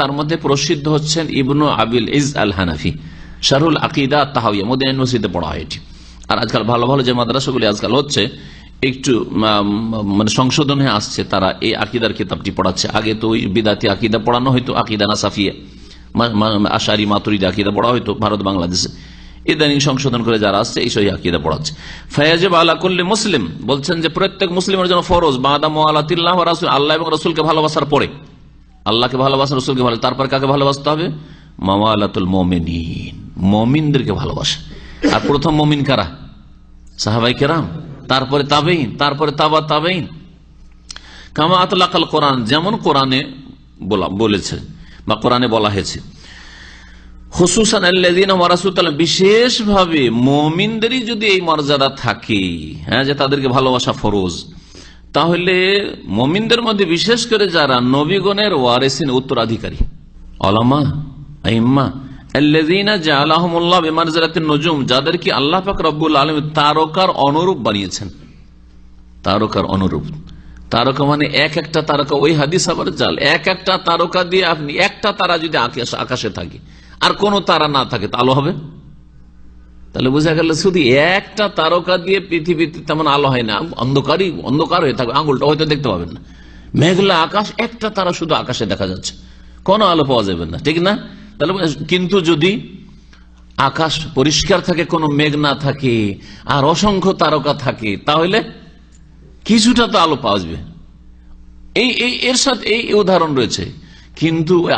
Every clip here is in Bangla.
তার মধ্যে প্রসিদ্ধ হচ্ছেন ইবনু আবিল ইজ আল হানাফি শারুল আকিদা তাহাবিয়া মোদিন ইউনিভার্সিটিতে পড়া হয় এটি। আর আজকাল ভালো ভালো যে মাদ্রাসাগুলি আজকাল হচ্ছে, একটু মানে সংশোধন হয়ে আসছে, তারা এই আকিদার কিতাবটি পড়াচ্ছে। আগে তো ওই বিদাতি আকিদা পড়ানো হয়তো আকিদা না সাফিয়া। আশারি মাতুরিদ আকিদা পড়া হয়তো ভারত বাংলাদেশে। ইদানিং সংশোধন করে যারা আসছে, এই সহি আকিদা পড়াচ্ছে। ফায়াজেব আলা করলে মুসলিম, বলছেন যে প্রত্যেক মুসলিমের জন্য ফরজ। বাদা মোয়ালাতিল্লাহ রাসুল, আল্লাহ এবং রসুলকে ভালোবাসার পরে। আল্লাহকে ভালোবাসা, রসুলকে ভালো তারপর কাকে ভালোবাসতে হবে? মামালাতুল মমিন মমিনদেরকে ভালোবাসা। আর প্রথম মমিন কারা? সাহাবাই কেরাম। তারপরে তাবেইন তারপরে তাবা তাবেইন কামা আতলাকাল কোরআন, যেমন কোরআনে বলা বলেছে বা কোরআনে বলা হয়েছে। হুসুসান বিশেষ ভাবে মমিনদেরই যদি এই মর্যাদা থাকে হ্যাঁ যে তাদেরকে ভালোবাসা ফরজ তাহলে মমিনদের মধ্যে বিশেষ করে যারা নবীগণের ওয়ারেসিন উত্তরাধিকারী অলামা আইম্মা নুজুম আল্লাহ রব্বুল আলামিন তারকার অনুরূপ বানিয়েছেন। তারকার অনুরূপ। তারকা মানে এক একটা তারকা, ওই জাল। এক একটা তারকা দিয়ে আপনি, একটা তারা যদি আকাশ- থাকে, আর কোন তারা না থাকে তা আলো হবে? তাহলে বোঝা গেল শুধু একটা তারকা দিয়ে পৃথিবীতে তেমন আলো হয় না, অন্ধকারই, অন্ধকার হয়ে থাকবে, আঙুলটা হয়তো দেখতে পাবেন না। মেঘলা আকাশ, একটা তারা শুধু আকাশে দেখা যাচ্ছে। কোনো আলো পাওয়া যাবে না, ঠিক না? তাহলে কিন্তু যদি আকাশ পরিষ্কার থাকে, কোনো মেঘ না থাকে, আর অসংখ্য তারকা থাকে, তাহলে কিছুটা তো আলো পাওয়া যাবে। এই এই, এর সাথে এই উদাহরণ রয়েছে। কিন্তু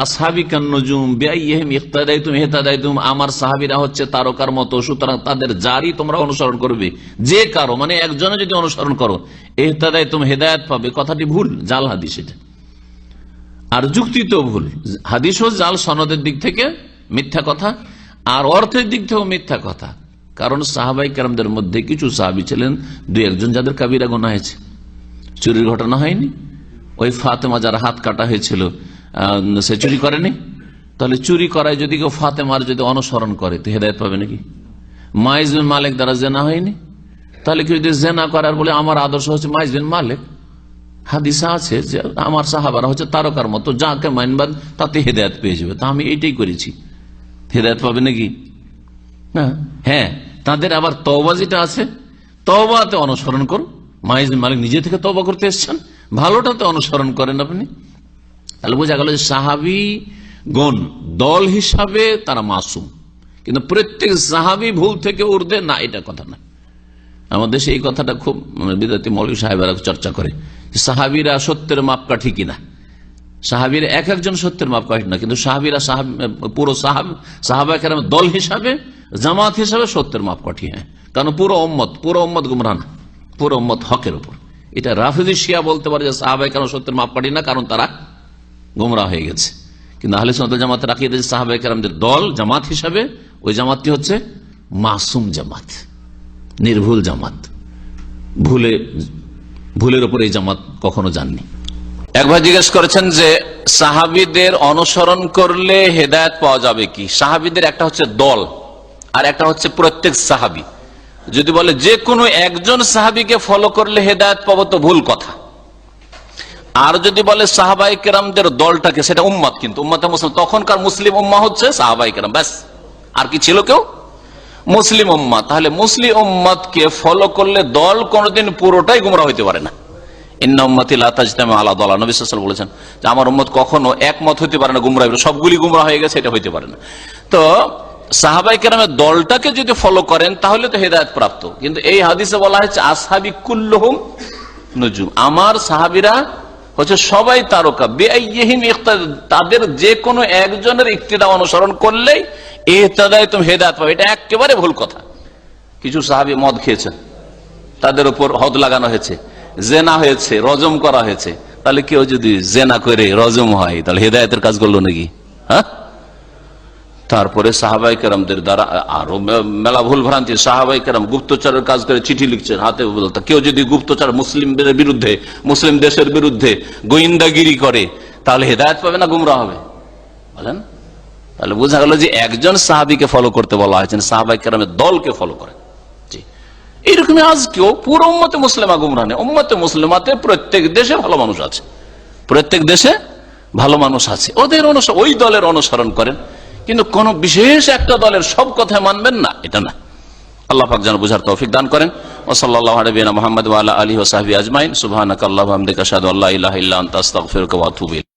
আমার সাহাবিরা হচ্ছে তারকার মতো, সুতরাং তাদের জারি তোমরা অনুসরণ করবে। যে কারও মানে একজনে যদি অনুসরণ করো এহতাদাই তুমি হেদায়ত পাবে। কথাটি ভুল, জাল হাদিস এটা। আর যুক্তি তো ভুল। হাদিস জাল সনদের দিক থেকে মিথ্যা কথা, আর অর্থের দিক থেকেও মিথ্যা কথা। কারণ সাহাবাই কারামদের মধ্যে কিছু সাহাবি ছিলেন, দুই একজন যাদের কাবিরা গোনা হয়েছে। চুরির ঘটনা হয়নি। ওই ফাতেমা যার হাত কাটা হয়েছিল সে চুরি করেনি? তাহলে চুরি করায় যদি কেউ ফাতেমার যদি অনুসরণ করে, তো হেদায়ত পাবে নাকি? মাইজবিন মালিক দ্বারা জেনা হয়নি? তাহলে কেউ যদি জেনা করার বলে, আমার আদর্শ হচ্ছে মাইজবিন মালিক। হাদিসা আছে যে আমার সাহাবারা হচ্ছে তারকার মতো, যাকে মাইনবাদ তাতে হেদায়ত পেয়ে যাবে। তা আমি এইটাই করেছি। হেদায়ত পাবে নাকি? না। হ্যাঁ তাদের আবার তওবা যেটা আছে, তওবাতে অনুসরণ করুন। মাইজ মালিক নিজে থেকে তওবা করতে এসছেন। ভালোটাতে অনুসরণ করেন আপনি। তাহলে বোঝা গেল যে সাহাবি গণ, দল হিসাবে তারা মাসুম। কিন্তু প্রত্যেক সাহাবি ভুল থেকে উর্ধে না, এটা কথা না আমাদের দেশে এই কথাটা খুব মানে বিদ্যার্থী মৌলী সাহেবেরা চর্চা করে সাহাবিরা সত্যের মাপকাঠি কিনা। সাহাবিরা এক একজন সত্যের মাপকাঠি না, কিন্তু সাহাবিরা সাহাব, পুরো সাহাব, সাহাবা কেরাম দল হিসাবে, জামাত হিসাবে সত্যের মাপকাঠি হ্যাঁ। কারণ পুরো ওম্মত পুরো ওম্মত গুমরান পুরো ওম্মত হকের উপর। এটা রাফিজি শিয়া বলতে পারে যে সাহাবাই কেন সত্যের মাপকাঠি না, কারণ তারা গুমরা হয়ে গেছে। কিন্তু আহলে সন্ত জামাতের রাখিয়ে সাহাবাই কেরামদের দল, জামাত হিসাবে, ওই জামাতটি হচ্ছে মাসুম জামাত, নির্ভুল জামাত। ভুলে, ভুলের উপর এই জামাত কখনো যাননি। একবার জিজ্ঞেস করেছেন যে, সাহাবিদের অনুসরণ করলে হেদায়ত পাওয়া যাবে কি? সাহাবিদের একটা হচ্ছে দল, আর একটা হচ্ছে প্রত্যেক সাহাবি। যদি বলে যে কোনো একজন সাহাবিকে ফলো করলে হেদায়ত পাবো তো ভুল কথা। আর যদি বলে সাহাবাই কেরামদের দলটাকে, সেটা উম্মত কিন্তু। উম্মতে মুসলিম। তখনকার মুসলিম উম্মা হচ্ছে সাহাবাই কেরাম, ব্যাস। আর কি ছিল কেউ? মুসলিম উম্মা। তাহলে মুসলিম উম্মতকে ফলো করলে দল কোনোদিন পুরোটাই গুমরা হইতে পারে না। বলেছেন যে আমার কখনো একমত পারে না সবগুলি হয়ে গেছে পারে না। তো সাহাবাই দলটাকে যদি ফলো করেন, তাহলে তো হেদায়ত প্রাপ্ত। কিন্তু এই হাদিসে বলা হয়েছে আমার সাহাবিরা হচ্ছে সবাই তারকা। বেআইহীন তাদের যে কোনো একজনের ইক্তিটা অনুসরণ করলেই এহতাদায় তুমি হেদায়ত পাবে। এটা একেবারে ভুল কথা। কিছু সাহাবি মদ খেয়েছেন। তাদের উপর হদ লাগানো হয়েছে। জেনা হয়েছে, রজম করা হয়েছে। তাহলে কেউ যদি জেনা করে, রজম হয়, তাহলে হেদায়তের কাজ করল নাকি? হ্যাঁ? তারপরে সাহাবাই কেরামদের দ্বারা আরও মেলা ভুল ভ্রান্তি সাহাবাই কেরাম গুপ্তচরের কাজ করে চিঠি লিখছেন, হাতে বলতে, কেউ যদি গুপ্তচর মুসলিমদের বিরুদ্ধে, মুসলিম দেশের বিরুদ্ধে গোয়েন্দাগিরি করে, তাহলে হেদায়ত পাবে না গুমরা হবে? বলেন। তাহলে বোঝা গেল যে একজন সাহাবিকে ফলো করতে বলা হয়েছে সাহাবাই কেরামের দলকে ফলো করে জি। এইরকমই আজকেও পুরো উম্মতে মুসলিমা গুমরা নেই। উম্মতে মুসলিমাতে প্রত্যেক দেশে ভালো মানুষ আছে। প্রত্যেক দেশে ভালো মানুষ আছে। ওদের অনুসরণ, ওই দলের অনুসরণ করেন। কিন্তু কোন বিশেষ একটা দলের সব কথা মানবেন না, এটা না। আল্লাহ পাক যেন বুঝার তৌফিক দান করেন। ও সাল্লাহ নবীনা মোহাম্মদ আলী ওসাহাবি আজমাইন। সুবাহ আল্লাহ আহমদিক আসাদ আল্লাহ ইল্লাহ ইল্লা আস্তাগফিরুকা ওয়া আতুবু।